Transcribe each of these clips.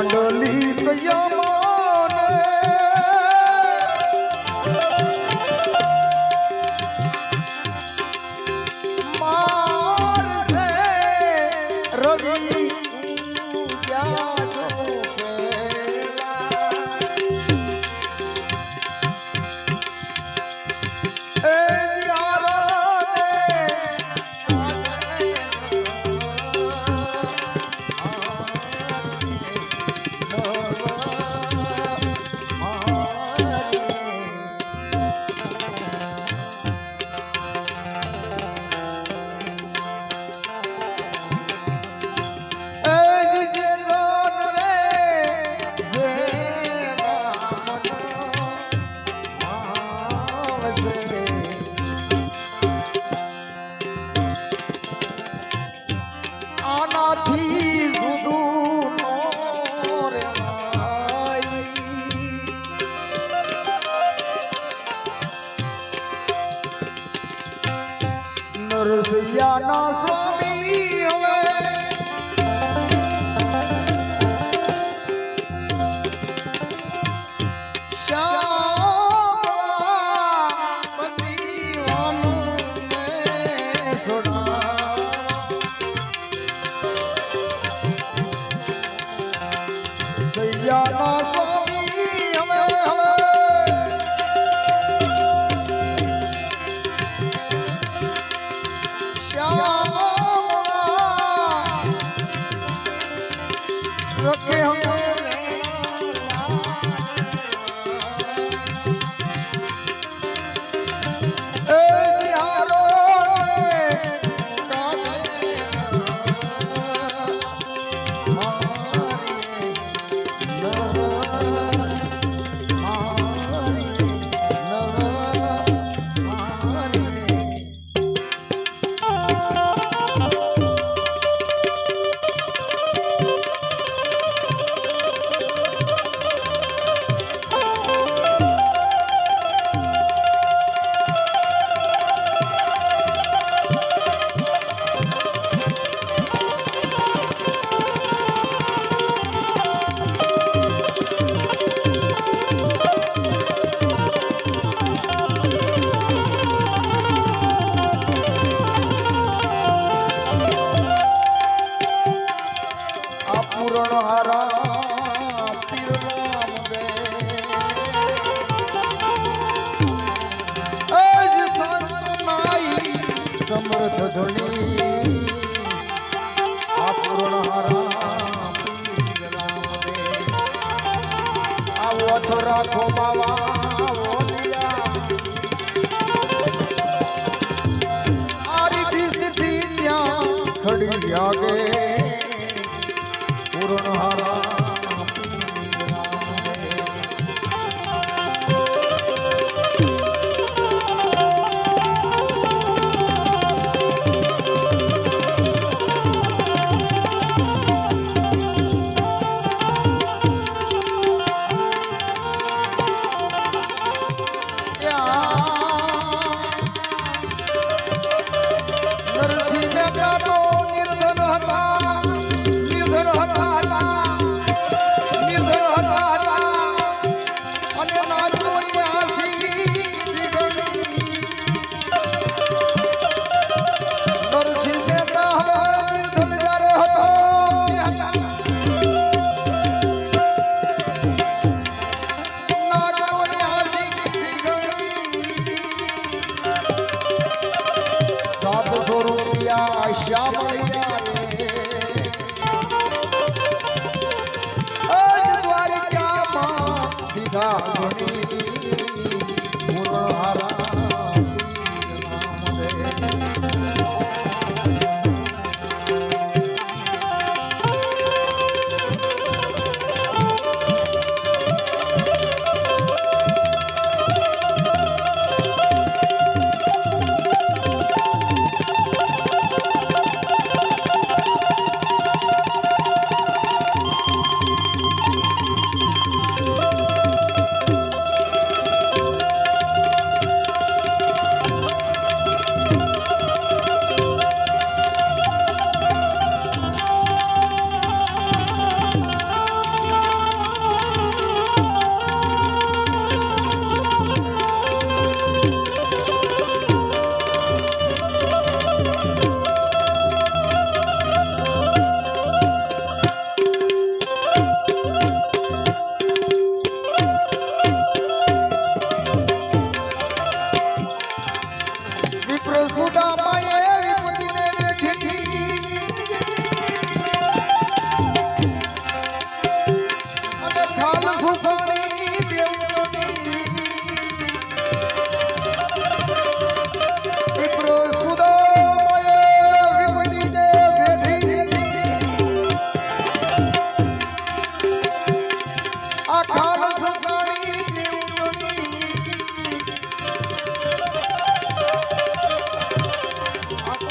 मंडली कैया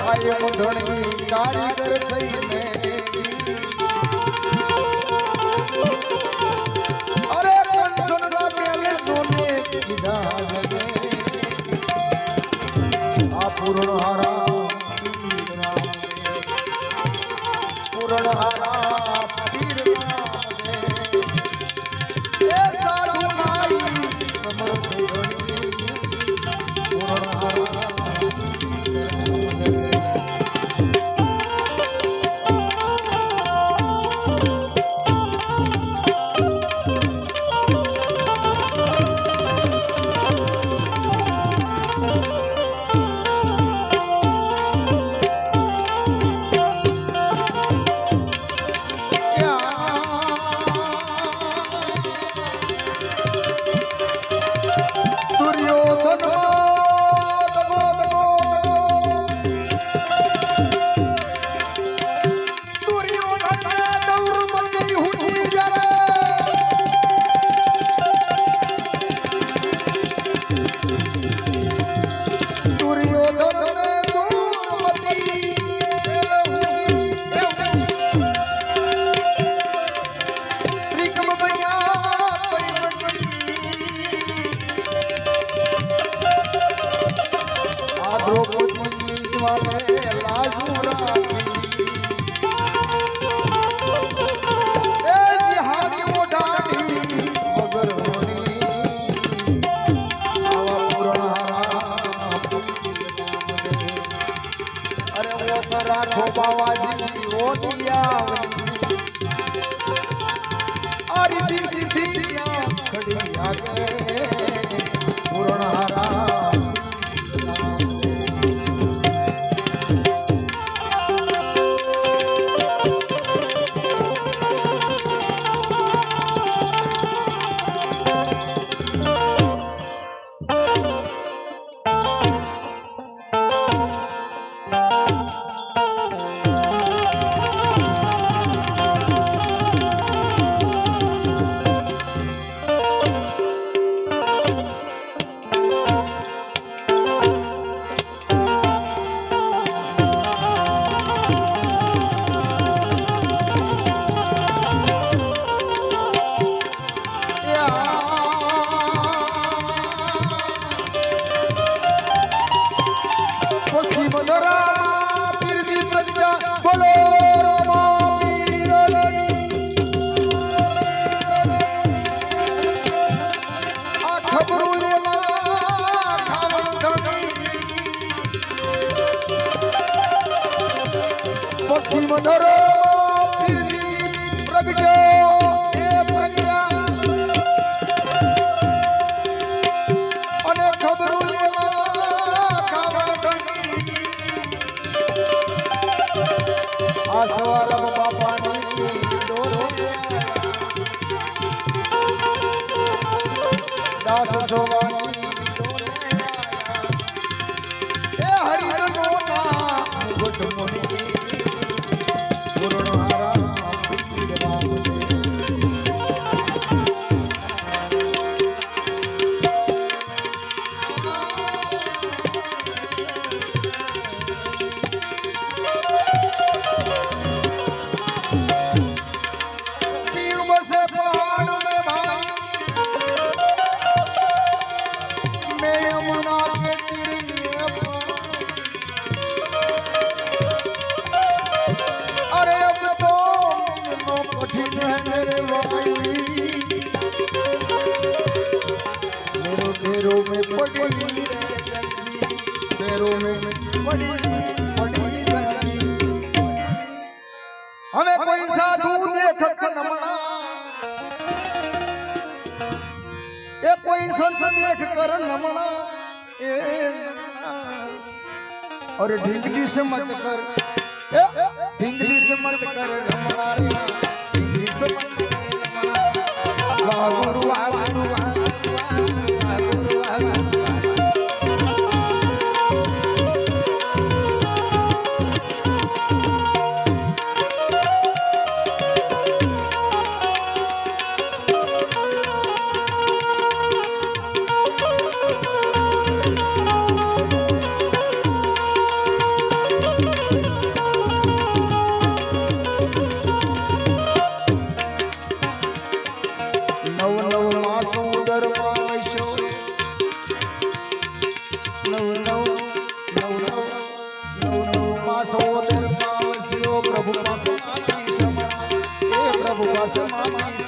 ભાઈ મુંધણી કારીગર થઈને અરે કોણ સુનરા મેલે સોને કીધા આ પૂર્ણ હાર so और ढिंगली से मत कर ढिंगली से मत कर रमणा ढिंगली से मत कर रमणा Nossa, Nossa,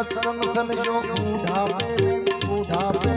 સત્સંગ સમજો બુઢા મેરે